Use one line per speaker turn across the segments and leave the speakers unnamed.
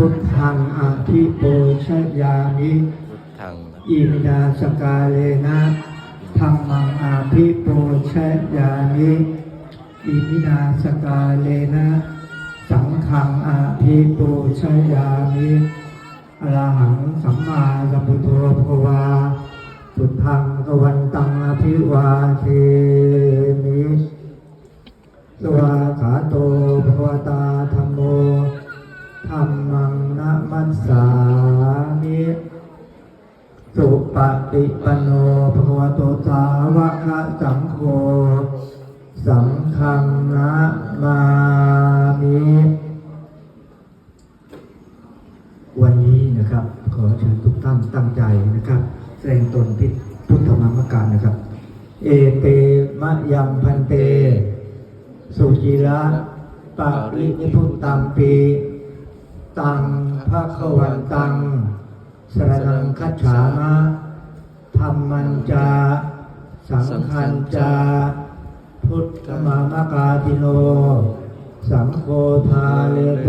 พุทธังอภิปูชยามิ
พุทธัง
อิมินาสกาเลนะธรรมังอาภิปูชยามิอิมินาสกาเลนะสังฆังอาภิปูชยามิอรหังสัมมาสัมพุทโธภควาสุทธังกวันตังอภิวาเท ปิปันโนภควโตสาวกสังโฆ สังฆังนะมามิ วันนี้นะครับ ขอเชิญทุกท่านตั้งใจนะครับ แสดงตนพิพุทธมามการนะครับ เอเตมะยัมพันเต สุจิระปะรินิพุตตัมปีตังภะควันตังสรนังคัจฉามะ ธรรมันจา สังขันจา พุทธมามกาติโน สังโฆทาเลโต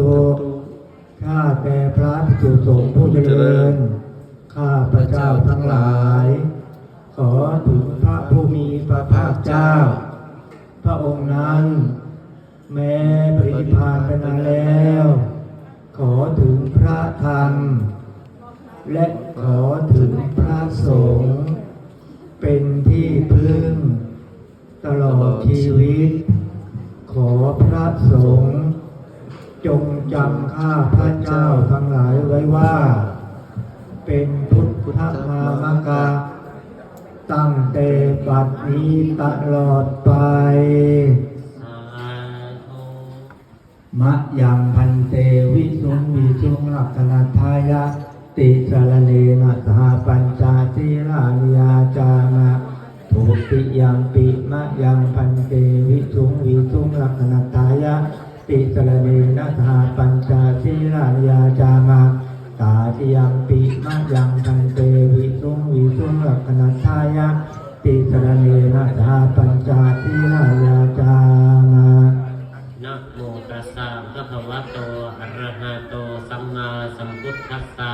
ข้าแต่พระภิกษุสงฆ์ผู้เจริญ ข้าพระเจ้าทั้งหลาย ขอถึงพระผู้มีพระภาคเจ้า พระองค์นั้น แม้ปริพานไปนานแล้ว ขอถึงพระธรรมและ ชีวิต ขอพระสงฆ์จงจำข้าพระเจ้าทั้งหลายไว้ว่า เป็นพุทธมามกะตั้งแต่บัดนี้ตลอดไป มะยังพันเตวิสุงวิสุงลักขณทายะ ติสารเนนะสหปัญจศีลานิยาจานะทุติยังปิ มะยังพันเตวิสุงวิสุงลักขณทายะติสรเนนะสหปัญจศีลานิยาจามาตาติยังปิมะยังพันเตวิสุงวิสุงลักขณทายะติสรเนนะสหปัญจศีลานิยาจามา
นะโมตัสสะภะคะวะโตอะระหะโตสัมมาสัมพุทธัสสะ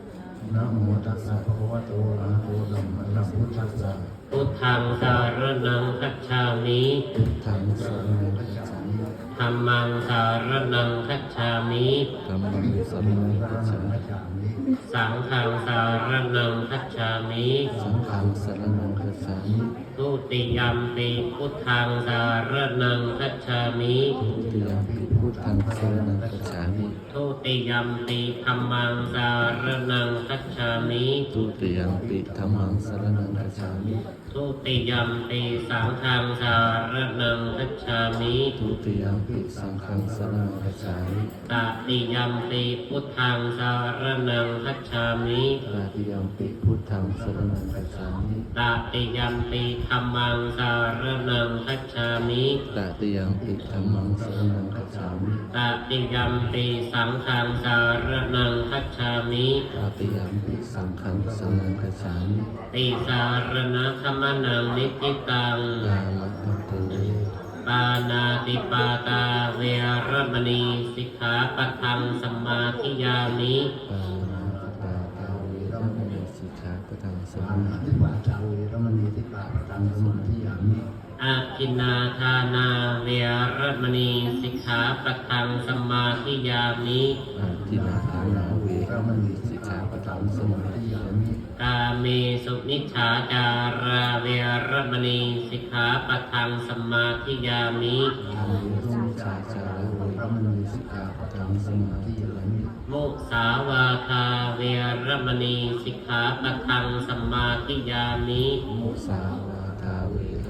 นะโมตัสสะภะคะวะโตอะระหะโตสัมมาสัมพุทธัสสะ
พุทธังสารนังคัจฉามิ
ธังสรณังคัจฉามิ
ธัมมังสารนังคัจฉามิ
ธัมมังสรณังคัจฉามิ
สังฆังสารนังคัจฉามิ
สังฆังสรณังคัจฉามิ
ทุติยัมปิพุทธังสารนังคัจฉามิ
ทุติยมปิ พุทธังสรณังคัจฉามิ
ทุติยัมปิธัมมังสารนังคัจฉามิ
ทุติยมปิธัมมังสรณังคัจฉามิ
ทุติยัมปิสังฆังสารนังคัจฉามิ
ทุติยมปิสังฆังสรณังคัจฉามิ
ตติยัมปิพุทธังสารนังคัจฉามิ
ตติยมปิพุทธังสรณังคัจฉามิ
ตติยัมปิธัมมังสารนังคัจฉามิ
ตติยมปิธัมมังสรณังคัจฉามิ
ตติยัมปิสังฆังสารนังคัจฉามิ
ตติยมปิสังฆังสรณังคัจฉามิ
ติสารณะธรรมนังนิติตัง
ยามะพันเต
ปานาติปาตาเวรมณีสิกขาปัทังสมมาธิยามิ
ปานาติปาตาเวรมณีสิกขาปะทังส
ปา
มา
นา
ธิ
ติปาจาเวรมณีติปาปะตังสมาธิยามิ
อาทินนาทานาเวรมณีสิกขาปัทังสมมาธิยามิ
อาทินาทานาเว
เว
ร
ร
ม
ม
ณี
ณี
สิ
ติ
ก
ปา
ขา
ปะ
ปะ
ตั
ทั
ง
ง
ส
ส
มา
มา
ธิ
ธิ
ยายามิ
มิ
กาเมสุนิชฌาจาราเวรมณีสิกขาปัทังสมมาธิยามิ
ทำเวรุมิจาจาระเว
เว
ร
ร
ม
ม
ณี
ณี
สิ
สิ
ก
ก
ขา
ขา
ปะ
ปะ
ทั
ตั
ง
ง
ส
ส
มา
มา
ธิ
ธิ
ยายามิ
มิ
มุสาวาทาเวรมณีสิกขาปัทังสมมาธิยามิ
มุสาว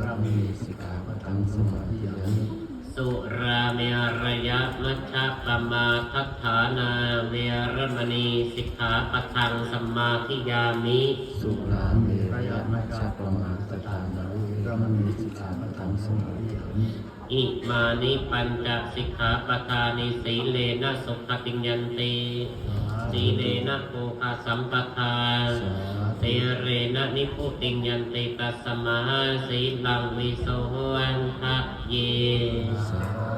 าทาเวรมณีสิกขาปะทังสมาธิยามิ
สุราเมรยะมัชฌะปมาทัฏฐานาเวรมณีสิกขาปัทังสมมาธิยามิ
สุราเมรยะมัชฌะปมาตทานาเวรมณีสิกขาปะทังส
สมาธิยามิ
อิมานิปัญจสิกขาปทานิสีเลนะสุขติงยันติสีเลนะโภคสัมปทาเตเรนะนิพุติยันติตัสสมาสีลังวิโสวันทะเย
สา